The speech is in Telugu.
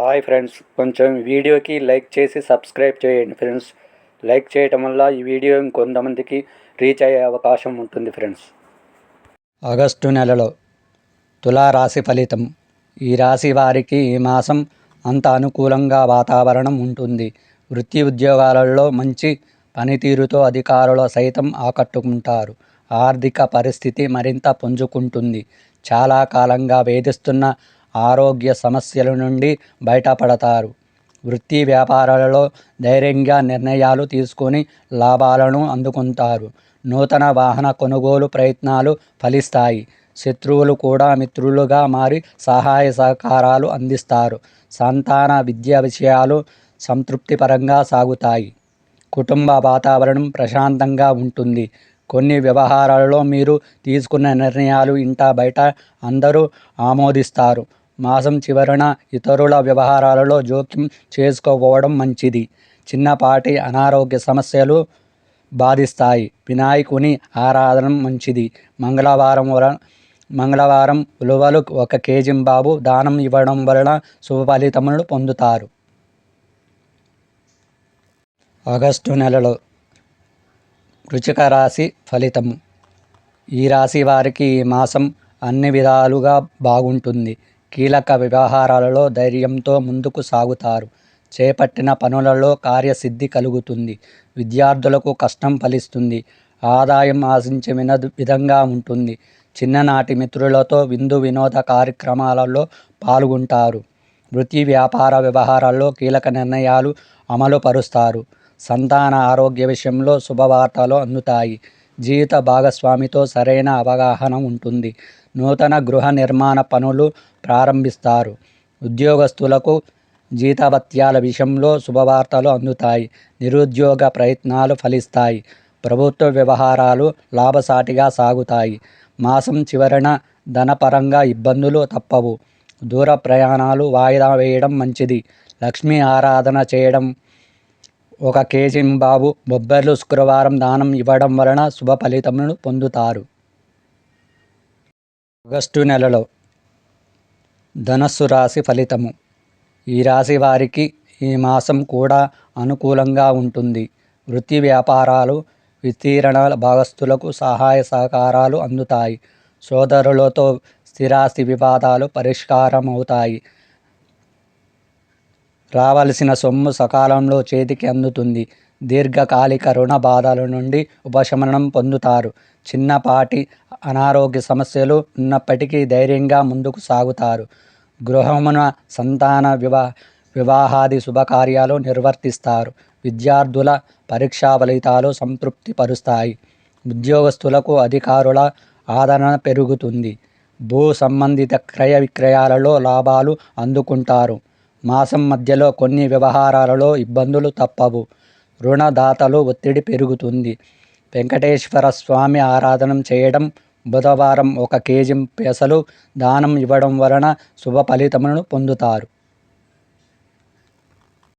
హాయ్ ఫ్రెండ్స్ కొంచెం వీడియోకి లైక్ చేసి సబ్స్క్రైబ్ చేయండి ఫ్రెండ్స్ లైక్ చేయటం వల్ల ఈ వీడియో ఇంకొంతమందికి రీచ్ అయ్యే అవకాశం ఉంటుంది ఫ్రెండ్స్ ఆగస్టు నెలలో తులారాశి ఫలితం. ఈ రాశి వారికి ఈ మాసం అంత అనుకూలంగా వాతావరణం ఉంటుంది. వృత్తి ఉద్యోగాలలో మంచి పనితీరుతో అధికారులు సైతం ఆకట్టుకుంటారు. ఆర్థిక పరిస్థితి మరింత పుంజుకుంటుంది. చాలా కాలంగా వేధిస్తున్న ఆరోగ్య సమస్యల నుండి బయటపడతారు. వృత్తి వ్యాపారాలలో ధైర్యంగా నిర్ణయాలు తీసుకొని లాభాలను అందుకుంటారు. నూతన వాహన కొనుగోలు ప్రయత్నాలు ఫలిస్తాయి. శత్రువులు కూడా మిత్రులుగా మారి సహాయ సహకారాలు అందిస్తారు. సంతాన విద్య విషయాలు సంతృప్తిపరంగా సాగుతాయి. కుటుంబ వాతావరణం ప్రశాంతంగా ఉంటుంది. కొన్ని వ్యవహారాలలో మీరు తీసుకున్న నిర్ణయాలు ఇంట బయట అందరూ ఆమోదిస్తారు. మాసం చివరన ఇతరుల వ్యవహారాలలో జోక్యం చేసుకోకపోవడం మంచిది. చిన్నపాటి అనారోగ్య సమస్యలు బాధిస్తాయి. వినాయకుని ఆరాధన మంచిది. మంగళవారం వర మంగళవారం ఉలువలు ఒక కేజీ బాబు దానం ఇవ్వడం వలన శుభ ఫలితములు పొందుతారు. ఆగస్టు నెలలో రుచిక రాశి ఫలితము. ఈ రాశి వారికి ఈ మాసం అన్ని విధాలుగా బాగుంటుంది. కీలక వ్యవహారాలలో ధైర్యంతో ముందుకు సాగుతారు. చేపట్టిన పనులలో కార్యసిద్ధి కలుగుతుంది. విద్యార్థులకు కష్టం ఫలిస్తుంది. ఆదాయం ఆశించిన విధంగా ఉంటుంది. చిన్ననాటి మిత్రులతో విందు వినోద కార్యక్రమాలలో పాల్గొంటారు. వృత్తి వ్యాపార వ్యవహారాల్లో కీలక నిర్ణయాలు అమలుపరుస్తారు. సంతాన ఆరోగ్య విషయంలో శుభవార్తలు అందుతాయి. జీవిత భాగస్వామితో సరైన అవగాహన ఉంటుంది. నూతన గృహ నిర్మాణ పనులు ప్రారంభిస్తారు. ఉద్యోగస్తులకు జీతభత్యాల విషయంలో శుభవార్తలు అందుతాయి. నిరుద్యోగ ప్రయత్నాలు ఫలిస్తాయి. ప్రభుత్వ వ్యవహారాలు లాభసాటిగా సాగుతాయి. మాసం చివరన ధనపరంగా ఇబ్బందులు తప్పవు. దూర ప్రయాణాలు వాయిదా వేయడం మంచిది. లక్ష్మీ ఆరాధన చేయడం ఒక కేజీ బాబు బొబ్బర్లు శుక్రవారం దానం ఇవ్వడం వలన శుభ ఫలితములను పొందుతారు. ఆగస్టు నెలలో ధనస్సు రాశి ఫలితము. ఈ రాశి వారికి ఈ మాసం కూడా అనుకూలంగా ఉంటుంది. వృత్తి వ్యాపారాలు విస్తీరణ భాగస్తులకు సహాయ సహకారాలు అందుతాయి. సోదరులతో స్థిరాస్తి వివాదాలు పరిష్కారం అవుతాయి రావలసిన సొమ్ము సకాలంలో చేతికి అందుతుంది. దీర్ఘకాలిక రుణ బాధల నుండి ఉపశమనం పొందుతారు. చిన్నపాటి అనారోగ్య సమస్యలు ఉన్నప్పటికీ ధైర్యంగా ముందుకు సాగుతారు. గృహమున సంతాన వివా వివాహాది శుభకార్యాలు నిర్వర్తిస్తారు. విద్యార్థుల పరీక్షా ఫలితాలు సంతృప్తి పరుస్తాయి ఉద్యోగస్తులకు అధికారుల ఆదరణ పెరుగుతుంది. భూ సంబంధిత క్రయ విక్రయాలలో లాభాలు అందుకుంటారు. మాసం మధ్యలో కొన్ని వ్యవహారాలలో ఇబ్బందులు తప్పవు. రుణదాతలు ఒత్తిడి పెరుగుతుంది. వెంకటేశ్వర స్వామి ఆరాధన చేయడం బుధవారం ఒక కేజీ పెసలు దానం ఇవ్వడం వలన శుభ ఫలితములను పొందుతారు.